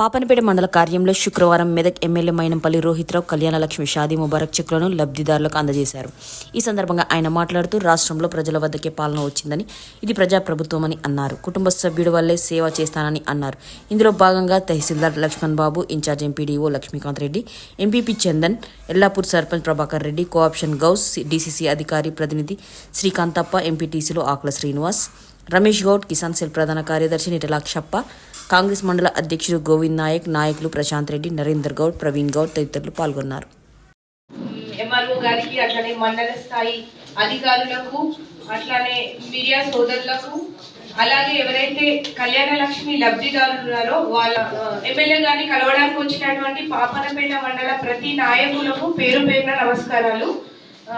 పాపనపేట మండల కార్యంలో శుక్రవారం మెదక్ ఎమ్మెల్యే మైనంపల్లి రోహిత్రావు కళ్యాణలక్ష్మి షాదీ ముబారక్ చెక్లను లబ్ధిదారులకు అందజేశారు. ఈ సందర్భంగా ఆయన మాట్లాడుతూ రాష్ట్రంలో ప్రజల వద్దకే పాలన వచ్చిందని ఇది ప్రజాప్రభుత్వమని అన్నారు. కుటుంబ సభ్యుడి వల్లే సేవ చేస్తానని అన్నారు. ఇందులో భాగంగా tahsildar Lakshman Babu incharge MPDO Lakshmikant Reddy MPP Chandan Ellapur sarpanch Prabhakar Reddy cooption Ghouse DCC అధికారి ప్రతినిధి శ్రీకాంతప్ప ఎంపీటీసీలో ఆకుల శ్రీనివాస్ రమేష్ గౌడ్ కిసాన్ సెల్ ప్రధాన కార్యదర్శి నిటలాక్షప్ప కాంగ్రెస్ మండల అధ్యక్షుడు గోవింద్ నాయక్ నాయకులు ప్రశాంత్ రెడ్డి నరేందర్ గౌడ్ ప్రవీణ్ గౌడ్ తదితరులు పాల్గొన్నారు. ఎంఆర్ఓ గారికి అట్లానే మండల స్థాయి అధికారులకు అట్లానే మీడియా సోదరులకు అలాగే ఎవరైతే కళ్యాణ లక్ష్మి లబ్ధిదారులు ఉన్నారో వాళ్ళ ఎమ్మెల్యే గారిని కలవడానికి వచ్చినటువంటి పాపనపేట మండల ప్రతి నాయకులకు పేరు పేరున నమస్కారాలు. ఆ,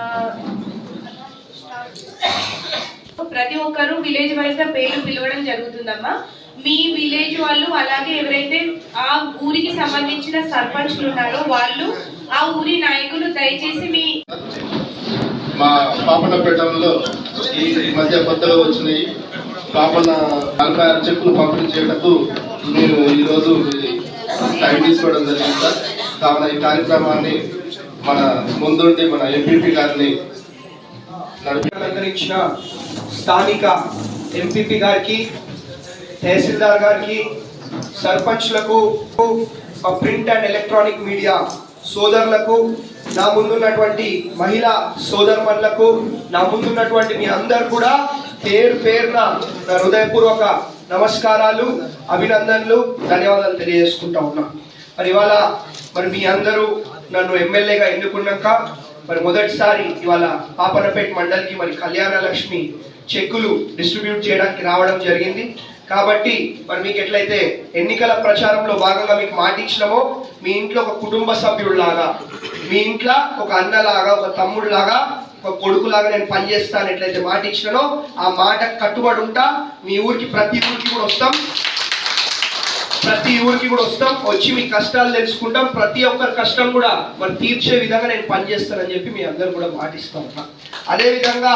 ప్రతి ఒక్కరు విలేజ్ వైజ్గా పేర్లు పిలవడం జరుగుతుందమ్మా. మీ విలేజ్ వాళ్ళు అలాగే ఎవరైతే ఆ ఊరికి సంబంధించిన సర్పంచ్లు ఉన్నారో వాళ్ళు ఆ ఊరి నాయకులు దయచేసి మీ మా పాపన పెట్టడంలో ఈ మధ్య కొత్తగా వచ్చినాయి. పాపన నలభై ఆరు చెక్కులు పంపిణీ చేయటకు నేను ఈరోజు టైం తీసుకోవడం జరిగింది. సార్ కావున ఈ కార్యక్రమాన్ని మన ముందుండి మన ఎంపీపీ గారిని నడిపి అలంకరించిన స్థానిక ఎంపీపీ గారికి తహసీల్దార్ గారికి సర్పంచ్లకు ఆ ప్రింట్ అండ్ ఎలక్ట్రానిక్ మీడియా సోదరులకు నా ముందున్నటువంటి మహిళా సోదరులకు నా ముందున్నటువంటి మీ అందరు కూడా పేరు పేరున నా హృదయపూర్వక నమస్కారాలు అభినందనలు ధన్యవాదాలు తెలియజేసుకుంటా ఉన్నా. మరి ఇవాళ మరి మీ అందరూ నన్ను ఎమ్మెల్యేగా ఎన్నుకున్నాక మరి మొదటిసారి ఇవాళ పాపనపేట మండలికి మరి కళ్యాణ లక్ష్మి చెక్కులు డిస్ట్రిబ్యూట్ చేయడానికి రావడం జరిగింది. కాబట్టి మరి మీకు ఎట్లయితే ఎన్నికల ప్రచారంలో భాగంగా మీకు మాట ఇచ్చినామో మీ ఇంట్లో ఒక కుటుంబ సభ్యుడిలాగా మీ ఇంట్లో ఒక అన్నలాగా ఒక తమ్ముడిలాగా ఒక కొడుకులాగా నేను పనిచేస్తాను ఎట్లయితే మాట ఇచ్చినానో ఆ మాట కట్టుబడి ఉంటా. మీ ఊరికి ప్రతి ఊరికి కూడా వస్తాం. ప్రతి ఊరికి కూడా వస్తాం. వచ్చి మీ కష్టాలు తెలుసుకుంటాం. ప్రతి ఒక్కరి కష్టం కూడా మరి తీర్చే విధంగా నేను పనిచేస్తానని చెప్పి మీ అందరు కూడా మాటిస్తాం అదేవిధంగా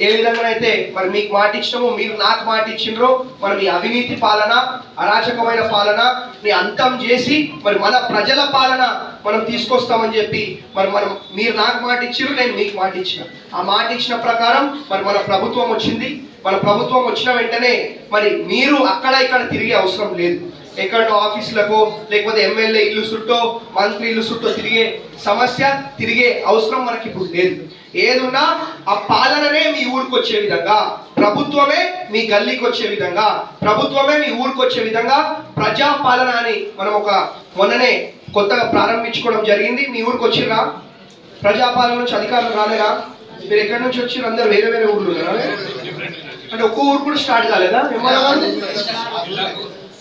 ఏ విధంగానైతే మరి మీకు మాట ఇచ్చినామో మీరు నాకు మాట ఇచ్చిండ్రో మరి మీ అవినీతి పాలన అరాచకమైన పాలన మీ అంతం చేసి మరి మన ప్రజల పాలన మనం తీసుకొస్తామని చెప్పి మరి మనం మీరు నాకు మాట ఇచ్చిర్రు నేను మీకు మాట ఇచ్చిన. ఆ మాట ఇచ్చిన ప్రకారం మరి మన ప్రభుత్వం వచ్చింది. మన ప్రభుత్వం వచ్చిన వెంటనే మరి మీరు అక్కడ ఇక్కడ తిరిగే అవసరం లేదు. ఎక్కడో ఆఫీసులకు లేకపోతే ఎమ్మెల్యే ఇల్లు చుట్టో మంత్రి ఇల్లు చుట్టో తిరిగే సమస్య తిరిగే అవసరం మనకి ఇప్పుడు లేదు. ఏదున్నా ఆ పాలననే మీ ఊరికి వచ్చే విధంగా ప్రభుత్వమే మీ గల్లీకి వచ్చే విధంగా ప్రభుత్వమే మీ ఊరికి వచ్చే విధంగా ప్రజా పాలన అని మనం ఒక మొన్ననే కొత్తగా ప్రారంభించుకోవడం జరిగింది. మీ ఊరికి వచ్చిర్రా ప్రజాపాలన నుంచి అధికారులు రాలేరా? మీరు ఎక్కడి నుంచి వచ్చి అందరు వేరే వేరే ఊర్లు అంటే ఒక్క ఊరు కూడా స్టార్ట్ కాలేదా?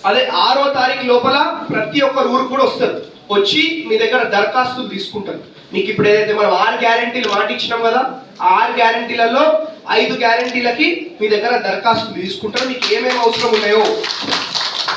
అదే ఆరో తారీఖు లోపల ప్రతి ఒక్క ఊరు కూడా వస్తారు. వచ్చి మీ దగ్గర దరఖాస్తులు తీసుకుంటారు. మీకు ఇప్పుడు ఏదైతే మనం ఆరు గ్యారంటీలు మాట ఇచ్చినాం కదా ఆరు గ్యారంటీలలో ఐదు గ్యారంటీలకి మీ దగ్గర దరఖాస్తులు తీసుకుంటారు. మీకు ఏమేమి అవసరం ఉన్నాయో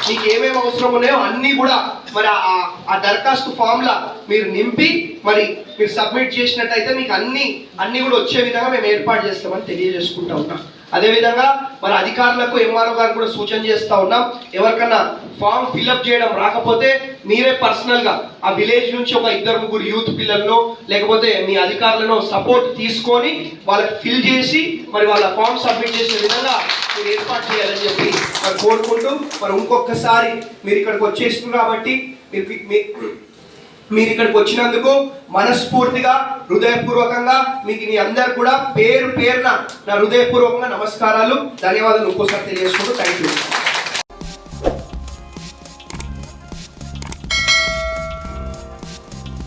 మీకు ఏమేమి అవసరం ఉన్నాయో అన్నీ కూడా మరి ఆ- ఆ- దరఖాస్తు ఫామ్లా మీరు నింపి మరి మీరు సబ్మిట్ చేసినట్టయితే మీకు అన్ని అన్ని కూడా వచ్చే విధంగా మేము ఏర్పాటు చేస్తామని తెలియజేసుకుంటా ఉన్నాం. అదేవిధంగా మరి అధికారులకు ఎంఆర్ఓ గారు కూడా సూచన చేస్తూ ఉన్నాం. ఎవరికన్నా ఫామ్ ఫిల్అప్ చేయడం రాకపోతే మీరే పర్సనల్గా ఆ విలేజ్ నుంచి ఒక ఇద్దరు ముగ్గురు యూత్ పిల్లలను లేకపోతే మీ అధికారులను సపోర్ట్ తీసుకొని వాళ్ళకి ఫిల్ చేసి మరి వాళ్ళ ఫామ్ సబ్మిట్ చేసే విధంగా మీరు ఏర్పాటు చేయాలని చెప్పి మరి కోరుకుంటూ మరి ఇంకొకసారి మీరు ఇక్కడికి వచ్చేస్తున్నారు కాబట్టి మీరు మీరు ఇక్కడికి వచ్చినందుకు మనస్ఫూర్తిగా హృదయపూర్వకంగా మీకు మీ అందరు కూడా పేరు పేరున నా హృదయపూర్వకంగా నమస్కారాలు ధన్యవాదాలు ఇంకోసారి తెలియజేసుకుంటూ థ్యాంక్ యూ